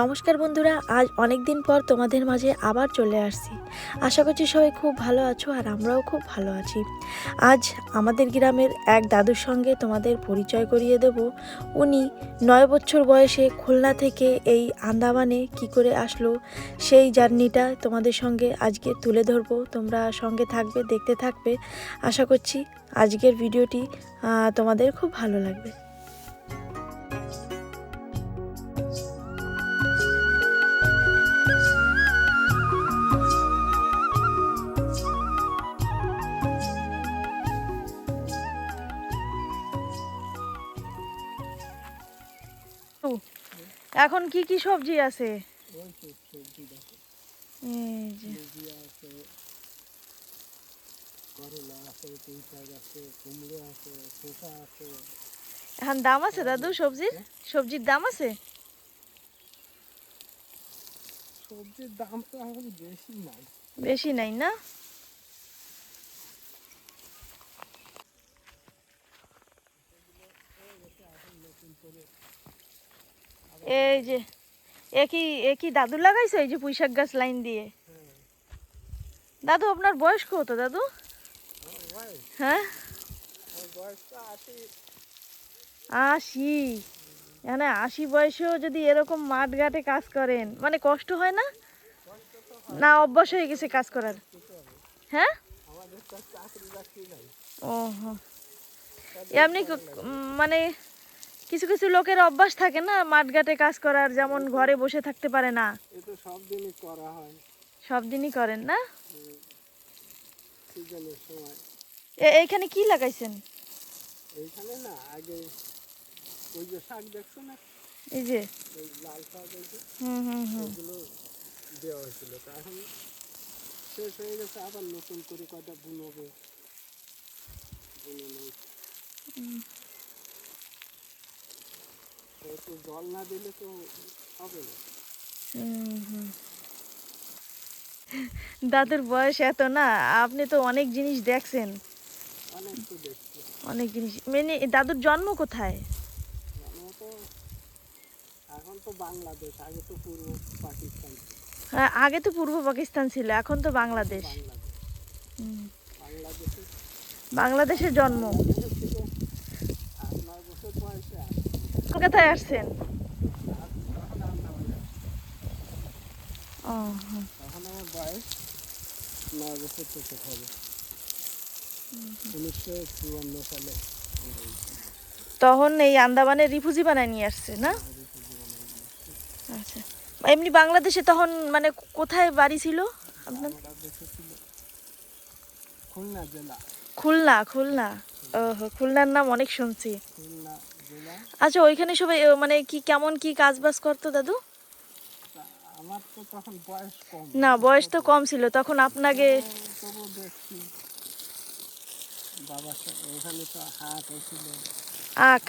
নমস্কার বন্ধুরা, আজ অনেক দিন পর তোমাদের মাঝে আবার চলে আসছি। আশা করছি সবাই খুব ভালো আছো আর আমরাও খুব ভালো আছি। আজ আমাদের গ্রামের এক দাদুর সঙ্গে তোমাদের পরিচয় করিয়ে দেব। উনি নয় বছর বয়সে খুলনা থেকে এই আন্দামানে কি করে আসলো, সেই জার্নিটা তোমাদের সঙ্গে আজকে তুলে ধরবো। তোমরা সঙ্গে থাকবে, দেখতে থাকবে। আশা করছি আজকের ভিডিওটি তোমাদের খুব ভালো লাগবে। এখন কি কি সবজি আছে? এখন দাম আছে দাদু সবজির? সবজির দাম আছে? সবজির দাম তো এখন বেশি নাই। বেশি নাই না? এই যে একই একই দাদু লাগাইছে? এই যে পুঁইশাক গাছ লাইন দিয়ে। দাদু, আপনার বয়স কত দাদু? হ্যাঁ? আশি। মানে আশি বয়সেও যদি এরকম মাঠ ঘাটে কাজ করেন মানে কষ্ট হয় না? না, অভ্যাস হয়ে গেছে কাজ করার। হ্যাঁ? ও এমনি মানে কিছু কিছু লোকের অভ্যাস থাকে না মাঠঘাটে কাজ করার যেমন ঘরে বসে থাকতে পারে না। সব দিনই করা হয়। সব দিনই করেন না? এইখানে কি লাগাইছেন? এইখানে না আগে ওই যে শাক দেখছ না? এই যে। লাল শাক হুম হুম হুম। দেওয়া হয়েছিল। এখন শেষ হয়ে গেছে আবার নতুন করে কয়টা বুনবে। বুনে নেই একটু জল না দিলে তো হবে না। দাদুর বয়স এত না আপনি তো অনেক জিনিস দেখছেন। অনেক জিনিস। মানে দাদুর জন্ম কোথায়? এখন তো বাংলাদেশ আগে তো পূর্ব পাকিস্তান ছিল। হ্যাঁ, আগে তো পূর্ব পাকিস্তান ছিল এখন তো বাংলাদেশ। বাংলাদেশ। বাংলাদেশে বাংলাদেশের জন্ম বাংলাদেশের থেকে আট নয় বছর বয়সে কলকাতায় আসছেন? তখন ও তখন আমার বয়স নয় বছর থেকে হবে। উনিশশো চুয়ান্ন সালে এই তখন এই আন্দামানে রিফুজি বানায় নিয়ে আসছে না। আচ্ছা। এমনি বাংলাদেশে তখন মানে কোথায় বাড়ি ছিল আপনার? খুলনা জেলা। খুলনা খুলনা। ও খুলনার নাম অনেক শুনছি। খুলনা আচ্ছা ওইখানে সবাই মানে কি কেমন কি কাজ বাজ করতো দাদু? না বয়স তো কম ছিল তখন আপনাকে হাট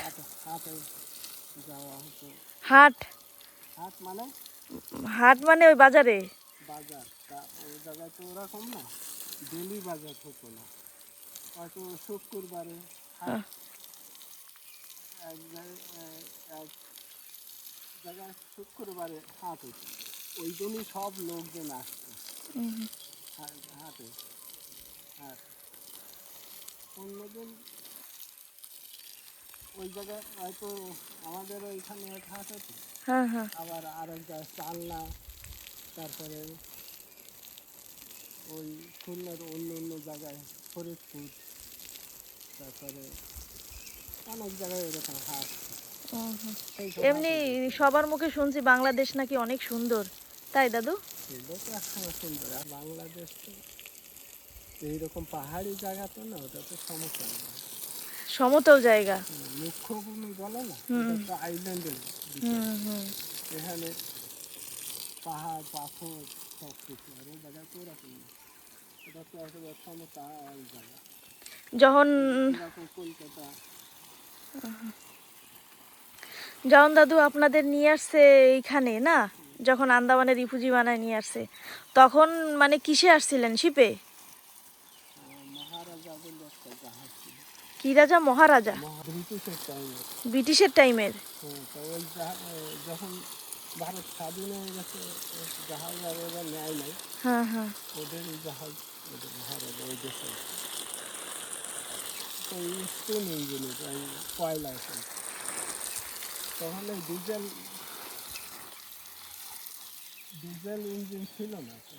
আখ। হাট মানে? মানে ওই বাজারে? বাজার ওই জায়গায় তো ওরকম না। ডেলি বাজার হতো না। হয়তো শুক্রবারে জায়গায় শুক্রবারে হাট হতো ওই দিনই সব লোকজন আসতো। হা- হাটে আর অন্যদিন ওই জায়গায় হয়তো আমাদের ওইখানে এক হাট আছে হ্যাঁ হ্যাঁ। আবার আরেক জায়গায় চালনা তারপরে ওই খুলনার অন্য অন্য জায়গায় ফরিদপুর তারপরে অনেক জায়গায় এরকম এমনি সবার মুখে শুনছি বাংলাদেশ নাকি অনেক সুন্দর। তাই দাদু? সুন্দর আর বাংলাদেশ তো এইরকম পাহাড়ি জায়গা তো না ওটা তো সমতল। সমতল জায়গা। মুখ্যভূমি বলে না এটা আইল্যান্ডের এখানে পাহাড় পাথর সব কিছু আর ওই জায়গায় তো না। এটা তো একেবারে সমতল জায়গা। যখন কলকাতা যখন দাদু আপনাদের নিয়ে আসছে এইখানে, না? যখন আন্দামানে রিফুজি বানায় নিয়ে আসছে। তখন মানে কিসে আসছিলেন শিপে? কি রাজা? মহারাজা? ব্রিটিশের টাইমের হ্যাঁ হয়ে। স্টিম ইঞ্জিন কয়লা তখন ওই ডিজেল ডিজেল ইঞ্জিন ছিল না তো।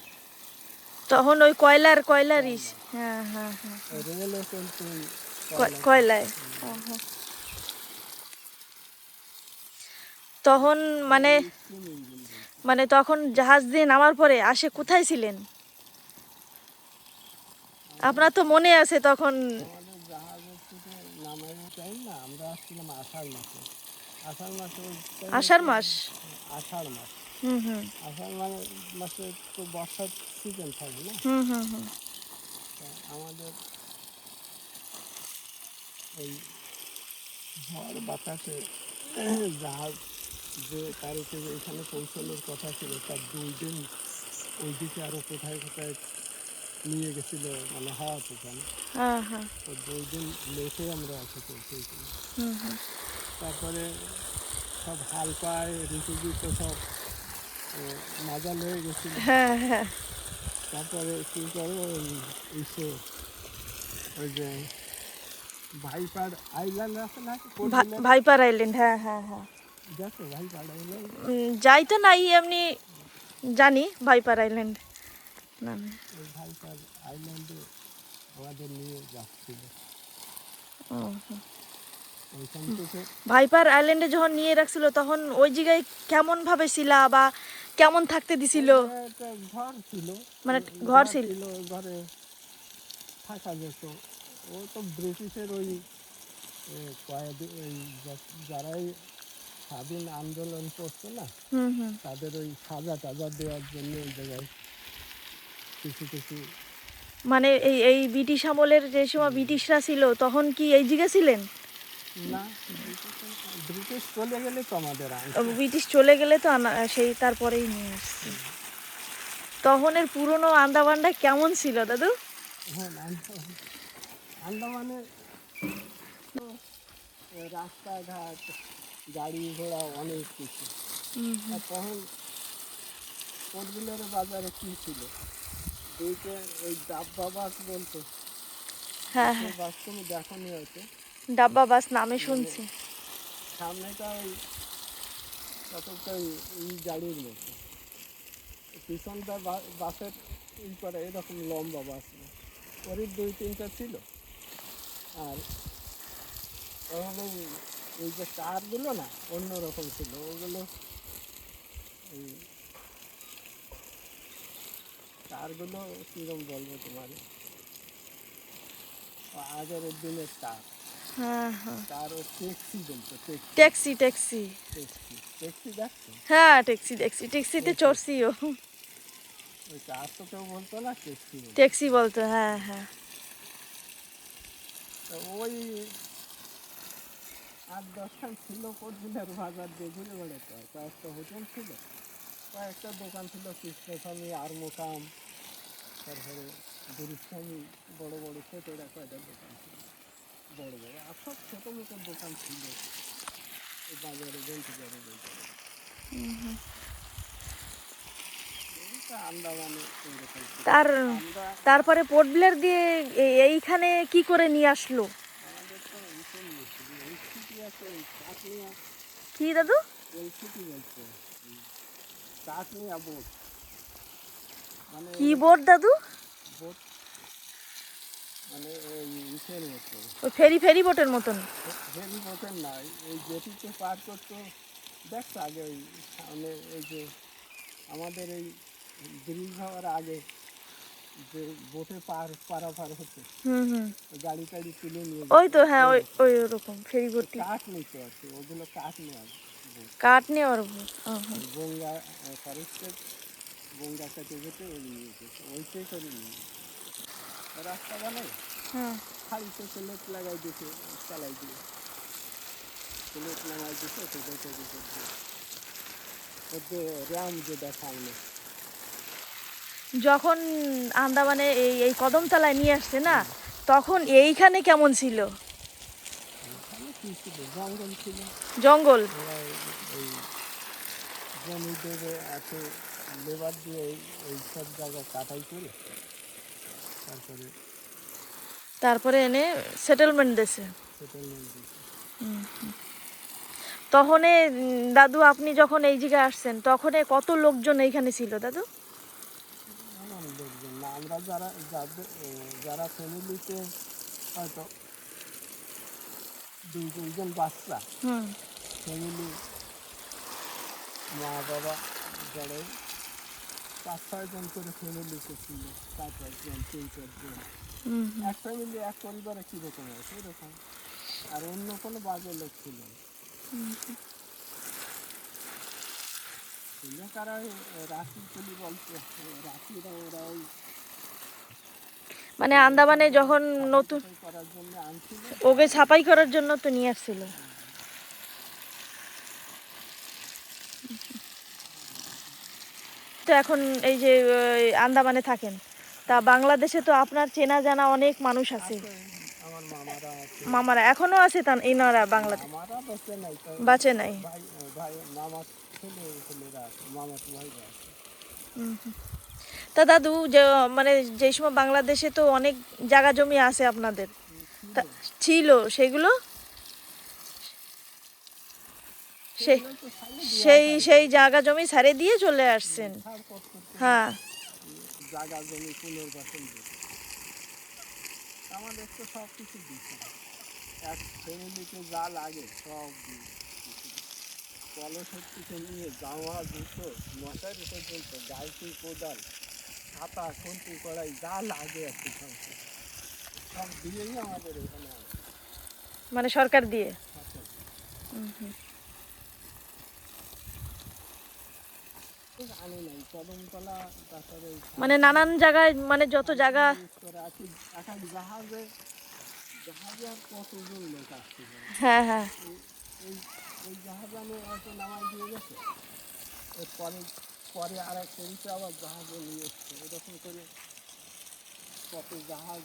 তখন ওই কয়লার কয়লারই হ্যাঁ হ্যাঁ হ্যাঁ চলতো। কয়লায়। তখন মানে। মানে তখন জাহাজ দিয়ে নামার পরে আসে কোথায় ছিলেন আপনার তো মনে আছে তখন আমাদের জাহাজের থেকে নামাই টাইম না আমরা আসছিলাম আষাঢ় মাসে। আষাঢ় মাসে আষাঢ় মাস। আষাঢ় মাস। হুম হুম। আষাঢ় মানে মাসে তো বর্ষার সিজন থাকে না? হুম হুম হুম। আমাদের ওই ঝড় বাতাসে জাহাজ যে তারিখে এখানে পৌঁছানোর কথা ছিল তার দুই দিন ওই দিকে আরও কোথায় কোথায় নিয়ে গেছিল মানে হাওয়া তুফান। হ্যাঁ হ্যাঁ। তো দুই দিন লেটে আমরা এসে পৌঁছেছিলাম তারপরে সব হাল পায় ঋতুজি তো সব। মাজা লয়ে গেছিল। হ্যাঁ হ্যাঁ। তারপরে কী করে ওই ইসে ওই যে ভাইপার আইল্যান্ড আছে না ভাইপার আইল্যান্ড হ্যাঁ হ্যাঁ হ্যাঁ। দেখো ভাইপার আইল্যান্ড। যাই তো নাই এমনি জানি ভাইপার আইল্যান্ড। নামে ভাইপার আইল্যান্ডে আমাদের নিয়ে যাচ্ছিল। ও, থেকে ভাইপার আইল্যান্ডে যখন নিয়ে রাখছিল, তখন ওই জায়গায় কেমন ভাবে ছিলা বা কেমন থাকতে দিছিল? ঘর ছিল মানে ঘর ছিল? ঘরে থাকা যেত ও তো ব্রিটিশের ওই কয়েদি ওই যারাই স্বাধীন আন্দোলন করতো না তাদের ওই সাজা টাজা দেওয়ার জন্য ওই জায়গায় কিছু কিছু মানে এই এই ব্রিটিশ আমলের যে সময় ব্রিটিশরা ছিল, তখন কি এই জায়গায় ছিলেন? ব্রিটিশ- ব্রিটিশ চলে গেলে তো আমাদের ব্রিটিশ চলে গেলে তো সেই তারপরেই নিয়ে আসছে। তখনের পুরনো আন্দামানটা কেমন ছিল দাদু? হ্যাঁ আন্দামান আন্দামানে তো রাস্তাঘাট গাড়ি ঘোড়া অনেক কিছু। তখন বাজারে কি ছিল? দুইটা ওই বাস বলতো। হ্যাঁ হ্যাঁ। বাস তুমি দেখো নি হয়তো ডাব্বা বাস নামে শুনছি। সামনেটা ওই কতটা ওই গাড়ির মতো পিছনটা বাসের ই এরকম লম্বা বাস। ওরই দুই, তিনটা ছিল। আর ওখানে এই যে কারগুলো না অন্যরকম ছিল। ওগুলো এই কারগুলো কীরকম বলব তোমার? আগের দিনের কার ট্যাক্সি বলতো ট্যাক্সি। ট্যাক্সি হ্যাঁ ট্যাক্সি ট্যাক্সি। ট্যাক্সিতে বলতো না ট্যাক্সি বলতো। হ্যাঁ হ্যাঁ। ওই আট দশখান ছিল কোটবিলের বাজার দিয়ে ঘুরে বেড়াতে হয় কয়েকটা হোটেল ছিল কয়েকটা দোকান ছিল কৃষ্ণস্বামী আর মোকাম তারপরে বড় বড় ছোটোরা কয়টা দোকান ছিল। বড় বড়। আর সব ছোটো মোটো দোকান ছিল। বাজারে বলতে পারে বলতে। তার তারপরে পোর্ট ব্লেয়ার দিয়ে এইখানে কি করে নিয়ে আসলো? আমাদের দাদু? ভীষণ মুশকিল এই ওই ফেরি ফেরি বোটের মতন? হেভি বোটের না এই জেটিতে পার করতো দেখছ আগে ওই সামনে এই যে আমাদের এই ব্রিজ হওয়ার আগে যে বোটে পার পারাপার হচ্ছে হুম হুম। গাড়ি টাড়ি তুলে নিয়ে ওই তো হ্যাঁ ওই ওই ওরকম ফেরি বোটটি। কাঠ নিতে আছে ওগুলো কাঠ নেওয়া কাঠ নেওয়ার। গঙ্গা ফরেস্টের গঙ্গা কেটে কেটে ওই নিয়ে ওইটাই করে নিয়ে। রাস্তা বানায় হ্যাঁ। খালিতে লাগাই চালাই দিয়ে লাগাই তো দেখে যেটা সামনে যখন আন্দামানে এই এই কদমতলায় নিয়ে আসছে না তখন এইখানে কেমন ছিল? জঙ্গল ছিল। জঙ্গল? এত লেবার দিয়ে এই সব জায়গা কাটাই করে তারপরে তারপরে এনে সেটেলমেন্ট দেশে তখন দাদু আপনি যখন এই জায়গায় আসছেন তখন কত লোকজন এইখানে ছিল দাদু? আমরা যারা যারা ফ্যামিলিতে হয়তো দুই তিনজন বাচ্চা ফ্যামিলি মা বাবা যারা পাঁচ ছয়জন করে ফ্যামিলিতে ছিল চার পাঁচজন তিন চারজন এক ফ্যামিলি এক পরিবারে কীরকম আছে এরকম। আর অন্য কোনো বাজে লোক ছিল তারা চলি ওরা ওই মানে আন্দামানে যখন নতুন ওকে ছাপাই করার জন্য তো নিয়ে আসছিল। তো এখন এই যে আন্দামানে থাকেন। তা বাংলাদেশে তো আপনার চেনা জানা অনেক মানুষ আছে। মামারা এখনও আছে তা এনারা বাংলাদেশ বেঁচে নাই তো দাদু যে মানে যে সময় বাংলাদেশে তো অনেক জায়গা জমি আছে আপনাদের। ছিল সেগুলো? সেই সেই সেই জায়গা জমি ছাড়ে দিয়ে চলে আসছেন। হ্যাঁ। জায়গা জমি পুনর্বাসন আমাদের তো সব কিছু দিচ্ছে এক ফ্যামিলিতে যা লাগে সব নিয়ে জামা জুতো মশারি পর্যন্ত গাইতি কোদাল ছাতা খুন্তি কড়াই যা লাগে আর কি সব। দিয়েই আমাদের এখানে মানে সরকার দিয়ে। ঠিক আনি নাই কদমতলা তারপরে এই মানে নানান জায়গায় মানে যত জায়গা জাহাজে জাহাজে কতজন লোক আসছে হ্যাঁ হ্যাঁ। এই- জাহাজ আমি গেছে পরে আর এক আবার জাহাজে নিয়ে এরকম করে কত জাহাজ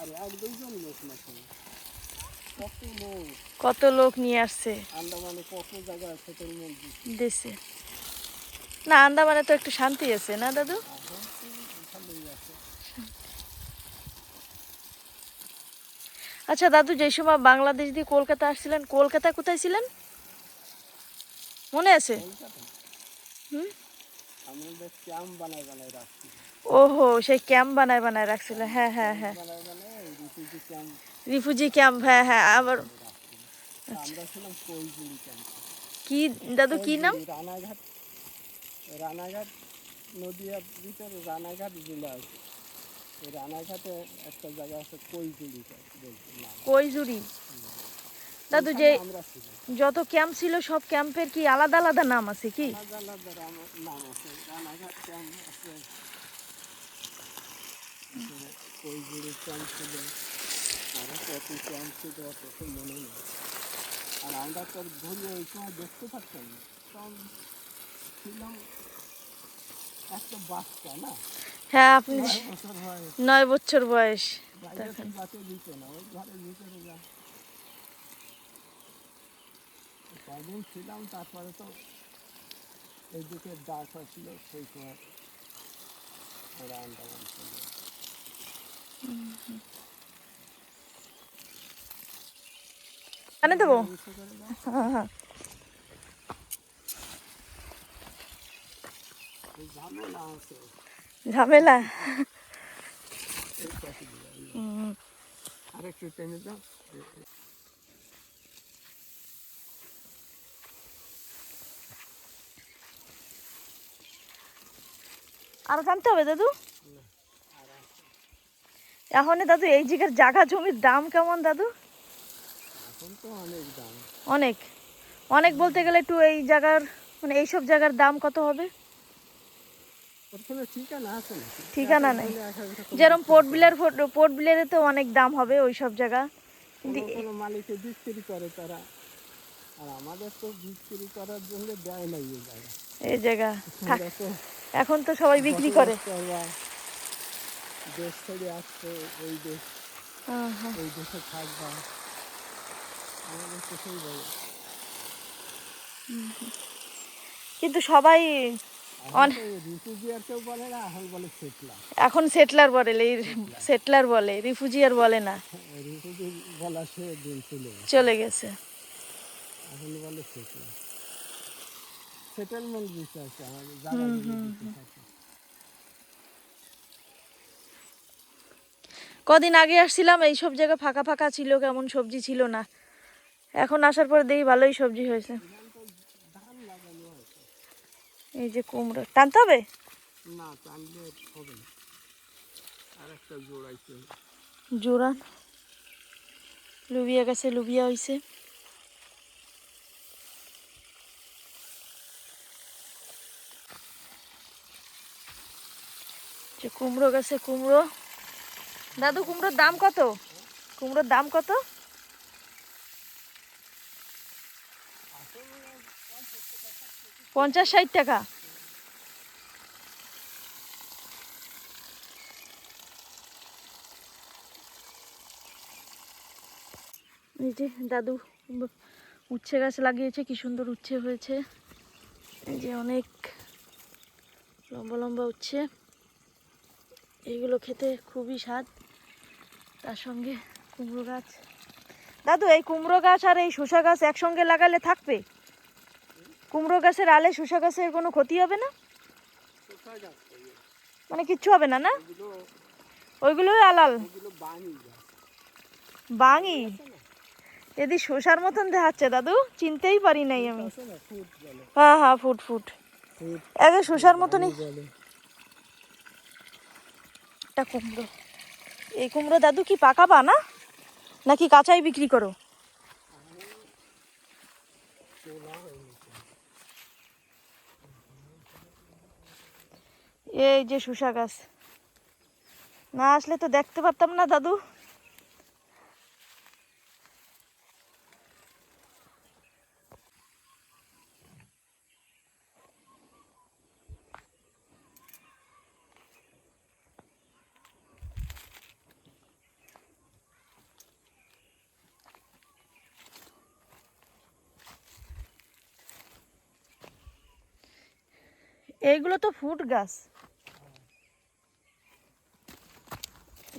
আর এক দুইজন লোক না কত লোক নিয়ে আসছে? দেশে না আন্দামানে তো একটু শান্তি আছে না দাদু? আচ্ছা দাদু যে সময় বাংলাদেশ দিয়ে কলকাতা আসছিলেন কলকাতা কোথায় ছিলেন? মনে আছে? হুম? ওহো সেই ক্যাম্প বানায় বানায় রাখছিল হ্যাঁ হ্যাঁ হ্যাঁ। রিফিউজি ক্যাম্প হ্যাঁ হ্যাঁ আবার কি দাদু কি নাম? রানাঘাট রানাঘাট ভিতরে রানাঘাট জেলা আছে। এই রানাঘাটে একটা জায়গা আছে কৈজুরি দাদু যে যত ক্যাম্প ছিল সব ক্যাম্পের কি আলাদা আলাদা নাম আছে কি? আলাদা আলাদা নাম আছে রানাঘাট ক্যাম্প আছে তারপরে ক্যাম্প ছিল। আরও কত ক্যাম্প ছিল অত মনে নেই আর আমরা তো আর ওই সময় দেখতে পারতাম না তখন ছিলাম একটা বাচ্চা না হ্যাঁ আপনি নয় বছর বয়স তো যাতে দিত না ওই ঘরের ভিতরে যা কদিন ছিলাম তারপরে তো এইদিকে ডাক আসলো সেই সময় ওরা আন্দামান চলে গেছে। দেবো? ঝামেলা। আরও জানতে হবে দাদু? এখন দাদু এই জায়গার জায়গা জমির দাম কেমন দাদু? এখন অনেক অনেক। বলতে গেলে একটু এই জায়গার মানে এইসব জায়গার দাম কত হবে? ঠিকানা নেই। যেরকম পোর্ট বিলের পোর্ট বিলের তো অনেক দাম হবে ওই সব জায়গা। কোনো কোনো মালিকে বিক্রি করে তারা। আর আমাদের তো বিক্রি করার জন্য দেয় এই জায়গা। এই এখন তো সবাই বিক্রি করে। দেশ ছেড়ে আসছে ওই দেশ। ওই দেশে থাকবা আমাদের তো সেই বলে কিন্তু সবাই এখন সেটলার বলে সেটলার বলে রিফুজিয়ার বলে না। চলে গেছে। কদিন আগে আসছিলাম, এইসব জায়গা ফাঁকা ফাঁকা ছিল, কেমন সবজি ছিল না। এখন আসার পর দেখি ভালোই সবজি হয়েছে। হয়েছে এই যে কুমড়ো। টানতে হবে? না টানলে হবে না। আর জোড়াইছে জোরান লুবিয়া গাছে লুবিয়া হইছে। যে কুমড়ো গাছে কুমড়ো। দাদু কুমড়োর দাম কত? কুমড়োর দাম কত? পঞ্চাশ ষাট টাকা। এই যে দাদু উচ্ছে গাছ লাগিয়েছে, কি সুন্দর উচ্ছে হয়েছে। এই যে অনেক লম্বা লম্বা উচ্ছে। এইগুলো খেতে খুবই স্বাদ। তার সঙ্গে কুমড়ো গাছ। দাদু, এই কুমড়ো গাছ আর এই শসা গাছ একসঙ্গে লাগালে থাকবে? কুমড়ো গাছের আলে শসা গাছের কোনো ক্ষতি হবে না? মানে কিচ্ছু হবে না না? ওইগুলোই আলাল। বাঙি। এদি শসার মতন দেখাচ্ছে দাদু, চিনতেই পারি নাই আমি। হ্যাঁ হ্যাঁ ফুট ফুট। আগে শসার মতনই। একটা কুমড়ো। এই কুমড়ো দাদু কি পাকাবা না? নাকি কাঁচাই বিক্রি করো? এই যে শুষা গাছ। না আসলে তো দেখতে পারতাম না, দাদু। এইগুলো তো ফুট গাছ।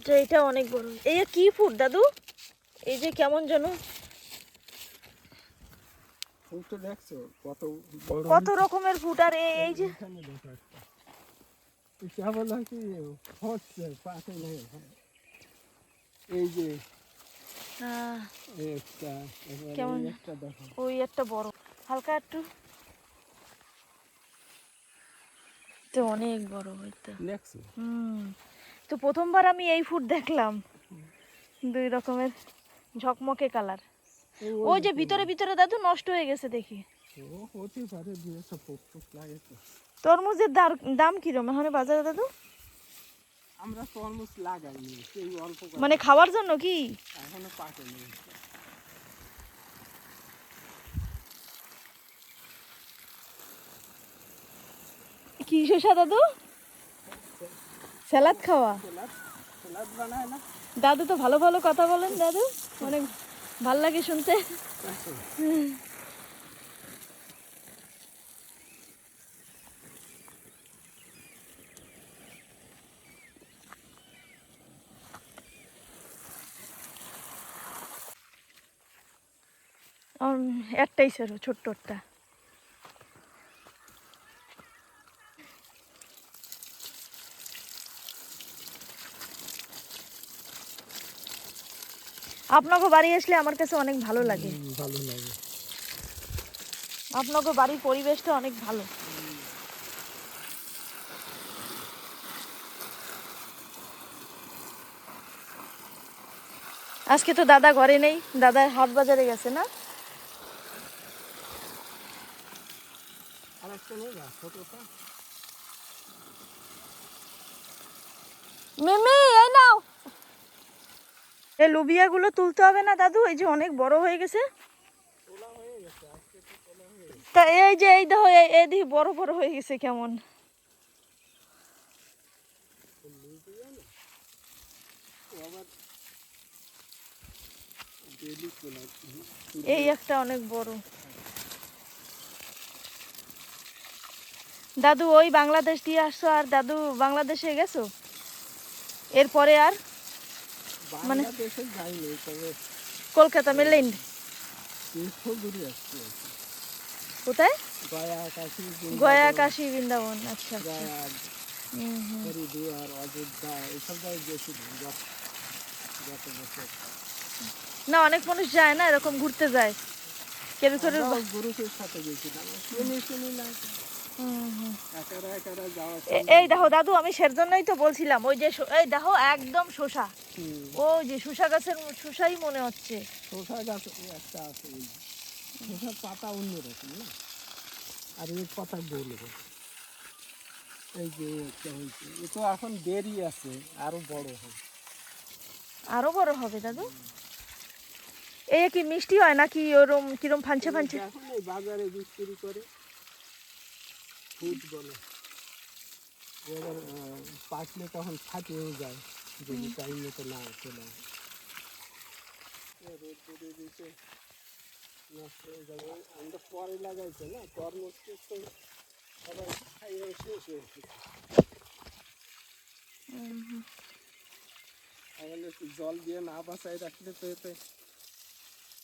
এটা এটা অনেক বড়। এই কি ফুট দাদু? এই যে কেমন যেন? কত রকমের ফুট আর এই- যে হ্যাঁ। এই যে কেমন? দেখো। ওই একটা বড়। হালকা একটু। তো অনেক বড় হয়তো হুম। তো প্রথমবার আমি এই ফুট দেখলাম। দুই রকমের ঝকমকে কালার ওই যে ভিতরে ভিতরে দাদু নষ্ট হয়ে গেছে দেখি। তরমুজের দাম কিরম? এখন বাজারে দাদু? আমরা তরমুজ লাগাইনি সেই অল্প মানে খাওয়ার জন্য কি? এখনও পাকেনি কি শসা দাদু? স্যালাদ খাওয়া? দাদু তো ভালো ভালো কথা বলেন দাদু। অনেক ভালো লাগে শুনতে। একটাই ছিল ছোট্ট আপনাকে বাড়ি আসলে আমার কাছে অনেক ভালো লাগে। ভালো লাগে। আপনাকে বাড়ির পরিবেশটা অনেক ভালো। আজকে তো দাদা ঘরে নেই দাদা হাট বাজারে গেছে না? মিমি এই লুবিয়াগুলো তুলতে হবে না, দাদু? এই যে অনেক বড় হয়ে গেছে। তো এই যে, এই দেখো, এই- বড় বড় হয়ে গেছে কেমন। এই একটা অনেক বড়। দাদু, ওই বাংলাদেশ দিয়ে আসছো আর দাদু বাংলাদেশে গেছো? এরপরে আর? মানে- যাইনি তবে কলকাতা। কোথায়? গয়া কাশী বৃন্দাবন। আচ্ছা আচ্ছা। অযোধ্যা জায়গায় গত বছর। না অনেক মানুষ যায় না এরকম ঘুরতে যায়। কেউ আমরাও গুরুকের সাথে গেছিলাম শুনি শুনি না। এই দেখো দাদু আমি সের জন্যই তো বলছিলাম ওই যে এই দেখো একদম শোষা। ওই যে শোষা গাছের শোষাই মনে হচ্ছে। শসা গাছ একটা আছে শসার পাতা অন্যরকম না? আর এর পাতা গোল গোল। এই যে একটা হয়েছে এ তো এখন দেরি আছে আরও বড় হবে। আরও বড় হবে দাদু? এই কি মিষ্টি হয় নাকি ওরম কিরম ফানছে ফানছে? এখন এই বাজারে বিক্রি করে। ফুট বলে। এবার পাকলে তখন ফাটিয়েও যায় যদি টাইম মতো না চলে আসে। রোদ যদি দিতে নষ্ট হয়ে যাবে। আমরা পরে লাগাইছে না তরমুজ তো সবাই খাইয়ে শেষ হয়েছে তাহলে একটু জল দিয়ে না বাঁচাই রাখলে তো এতে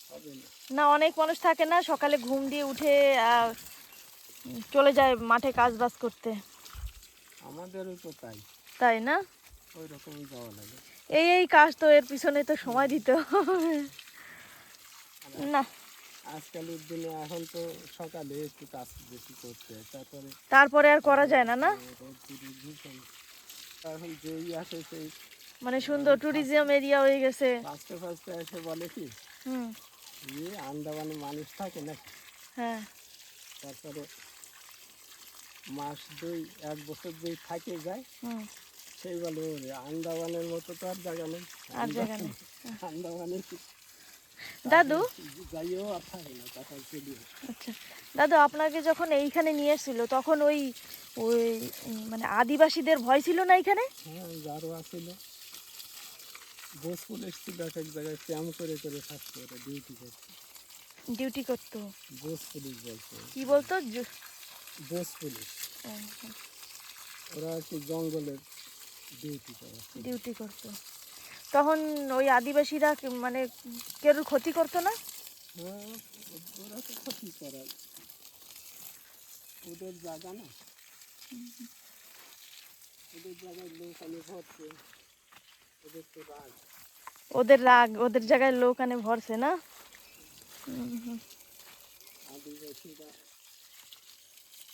হবে না। অনেক মানুষ থাকে না সকালে ঘুম দিয়ে উঠে চলে যায় মাঠে কাজ বাজ করতে। আমাদেরও তো তাই। তাই না? ওই রকমই যাওয়া লাগে। এই এই কাজ তো এর পিছনে তো সময় দিতে হবে। না। আজকালের দিনে এখন তো সকালে একটু কাজ বেশি করতে হয় তারপরে তারপরে আর করা যায় না না? রোদ এখন যেই আসে সেই মানে সুন্দর ট্যুরিজম এরিয়া হয়ে গেছে। ফার্স্টে ফার্স্টে এসে বলে কি হুম। ইয়ে আন্দামানে মানুষ থাকে না? হ্যাঁ। তারপরে মাস দুই এক বছর দুই থাকে যায়। সেই বলে আন্দামানের মতো তো আর জায়গা নেই। আর জায়গা নেই। দাদু? যাইও আর থাকে না তখন আচ্ছা। দাদু আপনাকে যখন এইখানে নিয়ে এসেছিল তখন ওই ওই মানে আদিবাসীদের ভয় ছিল না এখানে? হ্যাঁ যারও আছিল। বোস পুলিশ এক এক জায়গায় ক্যাম্প করে করে থাকতো ডিউটি করতো। ডিউটি করতো। পুলিশ বলতো। কি বলতো? পুলিশ। ওরা আর কি জঙ্গলের ডিউটি করে। ডিউটি করতো। তখন ওই আদিবাসীরা মানে কেউ ক্ষতি করতো না? হ্যাঁ ওরা তো ক্ষতি করার ওদের জায়গা না। ওদের জায়গায় লোক আমি ভরছে। ওদের তো রাগ। ওদের রাগ ওদের জায়গায় লোক আনে ভরছে না। আদিবাসীরা জারোয়া ওরা তো হিংস্র ছিল এখন তো মানুষ মানুষ মারে না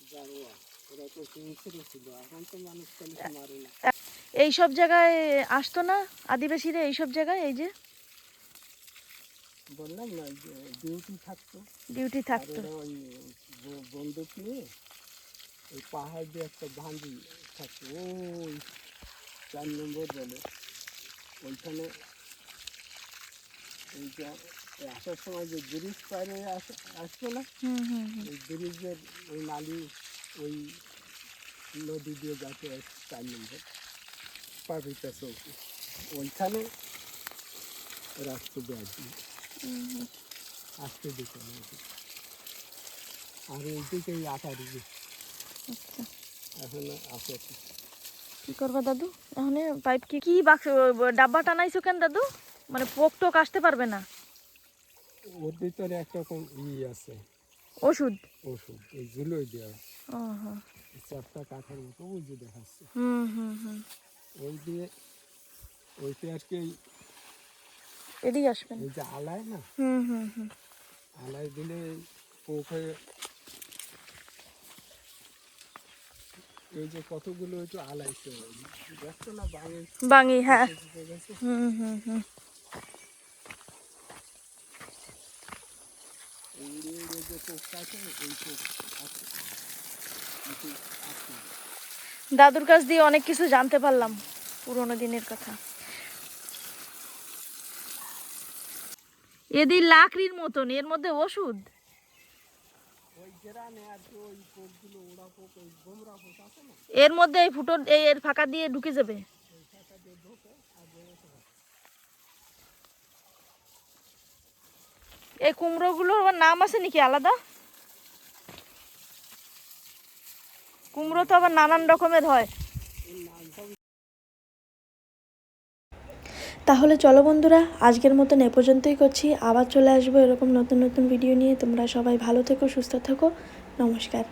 এই সব জায়গায় আসতো না আদিবাসীরা এই সব জায়গায় এই যে? বললাম না ডিউটি থাকতো। ডিউটি থাকতো। বন্দুক নিয়ে ওই পাহাড় দিয়ে একটা ভান্ডি থাকতো ওই চার নম্বর বলে ওইখানে এই আসার সময় যে ব্রিজ পারে আস আসতো না ওই ব্রিজের ওই নালি ওই নদী দিয়ে যাতে চার নম্বর পাবিতা চৌকি ওইখানে হুম, হুম। আসতে দিত আর এইদিকে এই আটা দিকে আচ্ছা। এখন আছে। কি। করবা দাদু? এখন পাইপ কি কি বাক্স ডাব্বা টানাইছো কেন দাদু? মানে পোক টোক আসতে পারবে না। ওর ভিতরে একটা রকম ই আছে। ওষুধ? ওষুধ এই জুলোই দেওয়া। চারটা কাঠের মতো ওই দেখাচ্ছে। হুম হুম হুম। ওই দিয়ে ওইতে আর কি এই- এদিকে আসবেন। এই যে আলায় না? হুম হুম হুম। আলাই দিলে পোক হয়ে এই যে কতগুলো একটু আলাইছে দেখছ না বাঙে বাঙি হ্যাঁ। হুম হুম হুম। দাদুর কাছ দিয়ে অনেক কিছু জানতে পারলাম পুরোনো দিনের কথা। এদি লাকড়ির মতন, এর মধ্যে ওষুধ? এর মধ্যে এই ফুটো এর ফাঁকা দিয়ে ঢুকে যাবে। এই কুমড়োগুলোর নাম আছে নাকি আলাদা? কুমড়ো তো আবার নানান রকমের হয়। তাহলে চলো বন্ধুরা, আজকের মতন এ পর্যন্তই করছি। আবার চলে আসব এরকম নতুন নতুন ভিডিও নিয়ে। তোমরা সবাই ভালো থেকো, সুস্থ থেকো। নমস্কার।